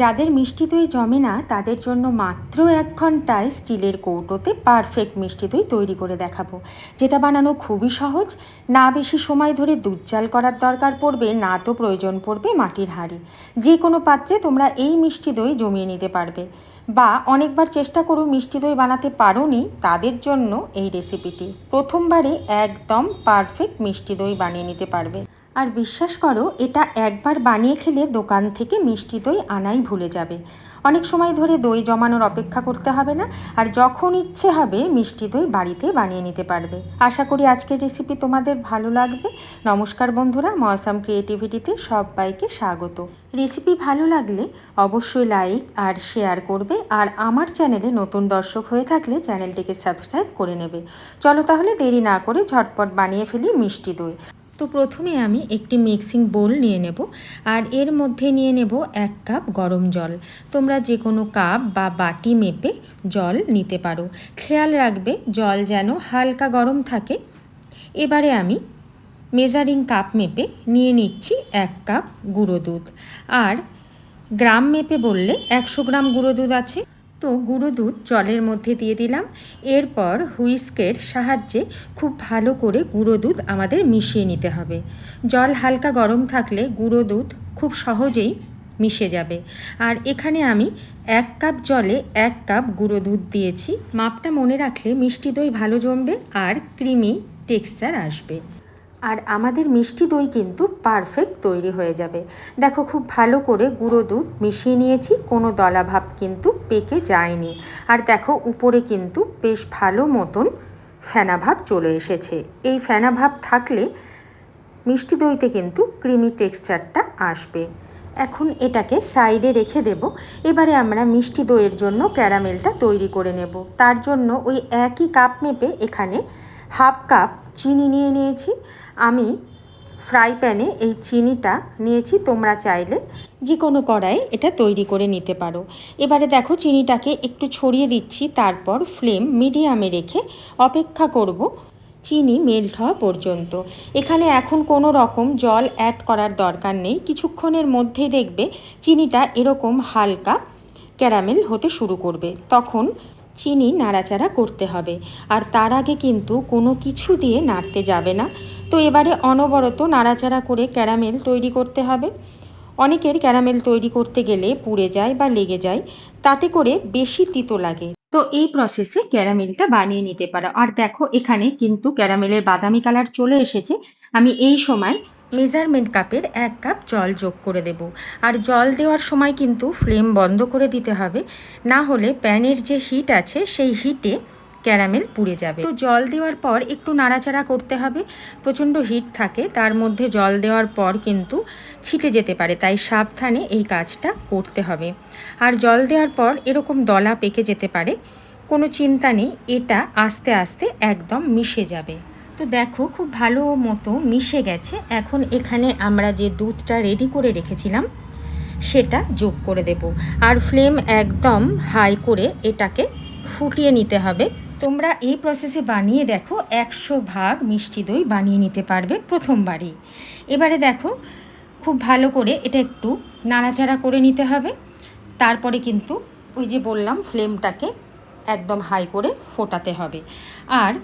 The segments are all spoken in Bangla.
যাদের মিষ্টি দই জমে না, তাদের জন্য মাত্র এক ঘন্টায় স্টিলের কৌটোতে পারফেক্ট মিষ্টি দই তৈরি করে দেখাবো। যেটা বানানো খুবই সহজ, না বেশি সময় ধরে দুধ চাল করার দরকার পড়বে, না তো প্রয়োজন পড়বে মাটির হাঁড়ি। যে কোনো পাত্রে তোমরা এই মিষ্টি দই জমিয়ে নিতে পারবে। বা অনেকবার চেষ্টা করো মিষ্টি দই বানাতে পারোনি, তাদের জন্য এই রেসিপিটি প্রথমবারে একদম পারফেক্ট মিষ্টি দই বানিয়ে নিতে পারবে। আর বিশ্বাস করো, এটা একবার বানিয়ে খেলে দোকান থেকে মিষ্টি দই আনাই ভুলে যাবে। অনেক সময় ধরে দই জমানোর অপেক্ষা করতে হবে না, আর যখন ইচ্ছে হবে মিষ্টি দই বাড়িতে বানিয়ে নিতে পারবে। আশা করি আজকের রেসিপি তোমাদের ভালো লাগবে। নমস্কার বন্ধুরা মৌসাম ক্রিয়েটিভিটিতে সবাইকে স্বাগত। রেসিপি ভালো লাগলে অবশ্যই লাইক আর শেয়ার করবে, আর আমার চ্যানেলে নতুন দর্শক হয়ে থাকলে চ্যানেলটিকে সাবস্ক্রাইব করে নেবে। চলো তাহলে দেরি না করে ঝটপট বানিয়ে ফেলি মিষ্টি দই। তো প্রথমে আমি একটি মিক্সিং বোল নিয়ে নেব আর এর মধ্যে নিয়ে নেব এক কাপ গরম জল। তোমরা যে কোনো কাপ বা বাটি মেপে জল নিতে পারো। খেয়াল রাখবে, জল যেন হালকা গরম থাকে। এবারে আমি মেজারিং কাপ মেপে নিয়ে নিচ্ছি এক কাপ গুঁড়ো দুধ। আর গ্রাম মেপে বললে একশো গ্রাম গুঁড়ো দুধ আছে। তো গুঁড়ো দুধ জলের মধ্যে দিয়ে দিলাম। এরপর হুইস্কের সাহায্যে খুব ভালো করে গুঁড়ো দুধ আমাদের মিশিয়ে নিতে হবে। জল হালকা গরম থাকলে গুঁড়ো দুধ খুব সহজেই মিশে যাবে। আর এখানে আমি এক কাপ জলে এক কাপ গুঁড়ো দুধ দিয়েছি। মাপটা মনে রাখলে মিষ্টি দই ভালো জমবে আর ক্রিমি টেক্সচার আসবে। আর আমাদের মিষ্টি দই কিন্তু পারফেক্ট তৈরি হয়ে যাবে। দেখো খুব ভালো করে গুঁড়ো দুধ মিশিয়ে নিয়েছি, কোনো দলাভাব কিন্তু পেকে যায়নি। আর দেখো উপরে কিন্তু বেশ ভালো মতন ফেনাভাব চলে এসেছে। এই ফেনাভাব থাকলে মিষ্টি দইতে কিন্তু ক্রিমি টেক্সচারটা আসবে। এখন এটাকে সাইডে রেখে দেব। এবারে আমরা মিষ্টি দইয়ের জন্য ক্যারামেলটা তৈরি করে নেব। তার জন্য ওই একই কাপ মেপে এখানে হাফ কাপ চিনি নিয়ে নিয়েছি। আমি ফ্রাই প্যানে এই চিনিটা নিয়েছি, তোমরা চাইলে যে কোনো কড়াই এটা তৈরি করে নিতে পারো। এবারে দেখো চিনিটাকে একটু ছড়িয়ে দিচ্ছি, তারপর ফ্লেম মিডিয়ামে রেখে অপেক্ষা করব চিনি মেল্ট হওয়া পর্যন্ত। এখানে এখন কোনো রকম জল অ্যাড করার দরকার নেই, কিছুক্ষণের মধ্যেই দেখবে চিনিটা এরকম হালকা ক্যারামেল হতে শুরু করবে। তখন চিনি নাড়াচাড়া করতে হবে। আর তার আগে কিন্তু কোনো কিছু দিয়ে নাড়তে যাবে না। তো এবারে অনবরত নাড়াচাড়া করে ক্যারামেল তৈরি করতে হবে। অনেকের ক্যারামেল তৈরি করতে গেলে পুড়ে যায় বা লেগে যায়, তাতে করে বেশি তিতো লাগে। তো এই প্রসেসে ক্যারামেলটা বানিয়ে নিতে পারো। আর দেখো এখানে কিন্তু ক্যারামেলের বাদামি কালার চলে এসেছে। আমি এই সময় মেজারমেন্ট কাপের এক কাপ জল যোগ করে দেব। আর জল দেওয়ার সময় কিন্তু ফ্লেম বন্ধ করে দিতে হবে। না হলে প্যানের যে হিট আছে, সেই হিটে ক্যারামেল পুড়ে যাবে। তো জল দেওয়ার পর একটু নাড়াচাড়া করতে হবে। প্রচণ্ড হিট থাকে, তার মধ্যে জল দেওয়ার পর কিন্তু ছিটে যেতে পারে। তাই সাবধানে এই কাজটা করতে হবে। আর জল দেওয়ার পর এরকম দলা পেকে যেতে পারে। কোনো চিন্তা নেই, এটা আস্তে আস্তে একদম মিশে যাবে। তো দেখো, খুব ভালো মতো মিশে গেছে। এখন এখানে আমরা যে দুধটা রেডি করে রেখেছিলাম, সেটা যোগ করে দেব। আর ফ্লেম একদম হাই করে এটাকে ফুটিয়ে নিতে হবে। তোমরা এই প্রসেসে বানিয়ে দেখো, একশো ভাগ মিষ্টি দই বানিয়ে নিতে পারবে প্রথমবারই। এবারে দেখো, খুব ভালো করে এটা একটু নাড়াচাড়া করে নিতে হবে। তারপরে কিন্তু ওই যে বললাম ফ্লেমটাকে একদম হাই করে ফোটাতে হবে। আর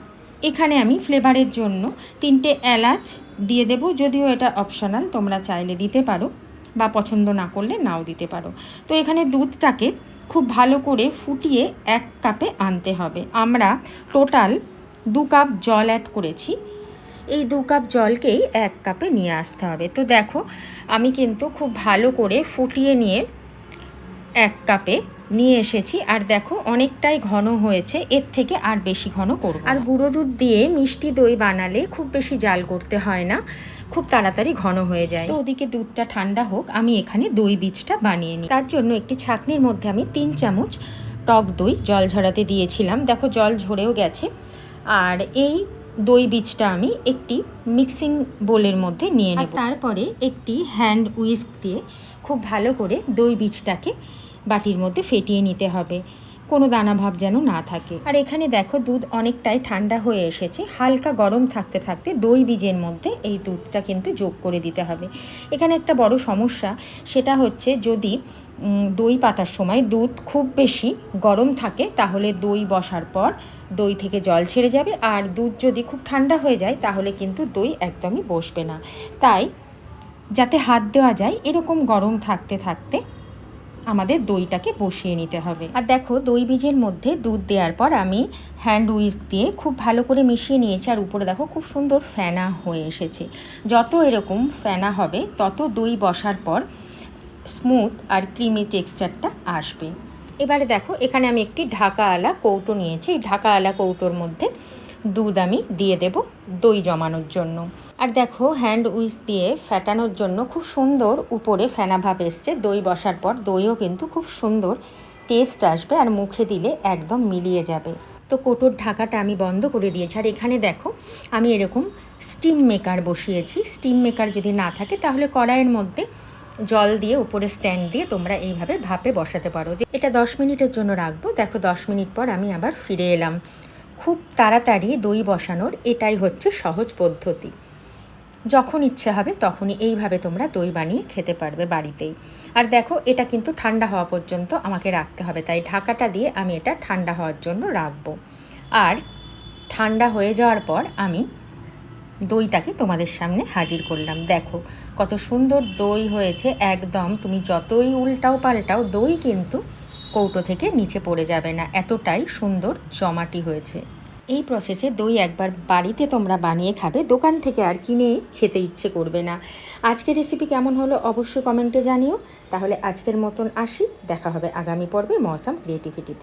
এখানে আমি ফ্লেভারের জন্য তিনটে এলাচ দিয়ে দেব। যদিও এটা অপশনাল, তোমরা চাইলে দিতে পারো বা পছন্দ না করলে নাও দিতে পারো। তো এখানে দুধটাকে খুব ভালো করে ফুটিয়ে এক কাপে আনতে হবে। আমরা টোটাল দু কাপ জল অ্যাড করেছি। এই দু কাপ জলকেই এক কাপে নিয়ে আসতে হবে। তো দেখো, আমি কিন্তু খুব ভালো করে ফুটিয়ে নিয়ে এক কাপে নিয়ে এসেছি। আর দেখো অনেকটাই ঘন হয়েছে। এর থেকে আর বেশি ঘন করব আর গুঁড়ো দুধ দিয়ে মিষ্টি দই বানালে খুব বেশি জাল করতে হয় না। খুব তাড়াতাড়ি ঘন হয়ে যায়। তো ওদিকে দুধটা ঠান্ডা হোক আমি এখানে দই বীজটা বানিয়ে নিই। তার জন্য একটি ছাকনির মধ্যে আমি তিন চামচ টক দই জল ঝরাতে দিয়েছিলাম। দেখো জল ঝরেও গেছে। আর এই দই বীজটা আমি একটি মিক্সিং বোলের মধ্যে নিয়ে নেব। তারপরে একটি হ্যান্ড উইস্ক দিয়ে খুব ভালো করে দই বীজটাকে বাটির মধ্যে ফেটিয়ে নিতে হবে। কোনো দানা ভাব যেন না থাকে। আর এখানে দেখো দুধ অনেকটাই ঠান্ডা হয়ে এসেছে। হালকা গরম থাকতে থাকতে দই বীজের মধ্যে এই দুধটা কিন্তু যোগ করে দিতে হবে। এখানে একটা বড় সমস্যা, সেটা হচ্ছে যদি দই পাতার সময় দুধ খুব বেশি গরম থাকে, তাহলে দই বসার পর দই থেকে জল ছেড়ে যাবে। আর দুধ যদি খুব ঠান্ডা হয়ে যায়, তাহলে কিন্তু দই একদমই বসবে না। তাই যাতে হাত দেওয়া যায়, এরকম গরম থাকতে থাকতে আমাদের দইটাকে বসিয়ে নিতে হবে। আর দেখো, দই বীজের মধ্যে দুধ দেওয়ার পর আমি হ্যান্ড উইস্ক দিয়ে খুব ভালো করে মিশিয়ে নিয়েছি। আর উপরে দেখো, খুব সুন্দর ফেনা হয়ে এসেছে। যত এরকম ফেনা হবে, তত দই বসার পর স্মুথ আর ক্রিমি টেক্সচারটা আসবে। এবারে দেখো, এখানে আমি একটি ঢাকাওয়ালা কৌটো নিয়েছি। এই ঢাকাওয়ালা কৌটোর মধ্যে দুধ আমি দিয়ে দেব। দই জমানোর জন্য। আর দেখো হ্যান্ড উইচ দিয়ে ফ্যাটানোর জন্য খুব সুন্দর উপরে ফেনা ভাব এসছে। দই বসার পর দইও কিন্তু খুব সুন্দর টেস্ট আসবে আর মুখে দিলে একদম মিলিয়ে যাবে। তো কোটোর ঢাকাটা আমি বন্ধ করে দিয়েছি। আর এখানে দেখো, আমি এরকম স্টিম মেকার বসিয়েছি। স্টিম মেকার যদি না থাকে, তাহলে কড়াইয়ের মধ্যে জল দিয়ে উপরে স্ট্যান্ড দিয়ে তোমরা এইভাবে ভাপে বসাতে পারো। যে এটা দশ মিনিটের জন্য রাখব। দেখো, দশ মিনিট পর আমি আবার ফিরে এলাম। খুব তাড়াতাড়ি দই বসানোর এটাই হচ্ছে সহজ পদ্ধতি। যখন ইচ্ছে হবে তখনই এইভাবে তোমরা দই বানিয়ে খেতে পারবে বাড়িতেই। আর দেখো, এটা কিন্তু ঠান্ডা হওয়া পর্যন্ত আমাকে রাখতে হবে, তাই ঢাকাটা দিয়ে আমি এটা ঠান্ডা হওয়ার জন্য রাখব। আর ঠান্ডা হয়ে যাওয়ার পর আমি দইটাকে তোমাদের সামনে হাজির করলাম। দেখো, কত সুন্দর দই হয়েছে, একদম তুমি যতই উল্টাও পাল্টাও, দই কিন্তু কৌটো থেকে নিচে পড়ে যাবে না। এতটাই সুন্দর জমাটি হয়েছে। এই প্রসেসে দই একবার বাড়িতে তোমরা বানিয়ে খাবে, দোকান থেকে আর কিনে খেতে ইচ্ছে করবে না। আজকের রেসিপি কেমন হলো অবশ্যই কমেন্টে জানিও। তাহলে আজকের মতন আসি, দেখা হবে আগামী পর্বে মৌসাম ক্রিয়েটিভিটিতে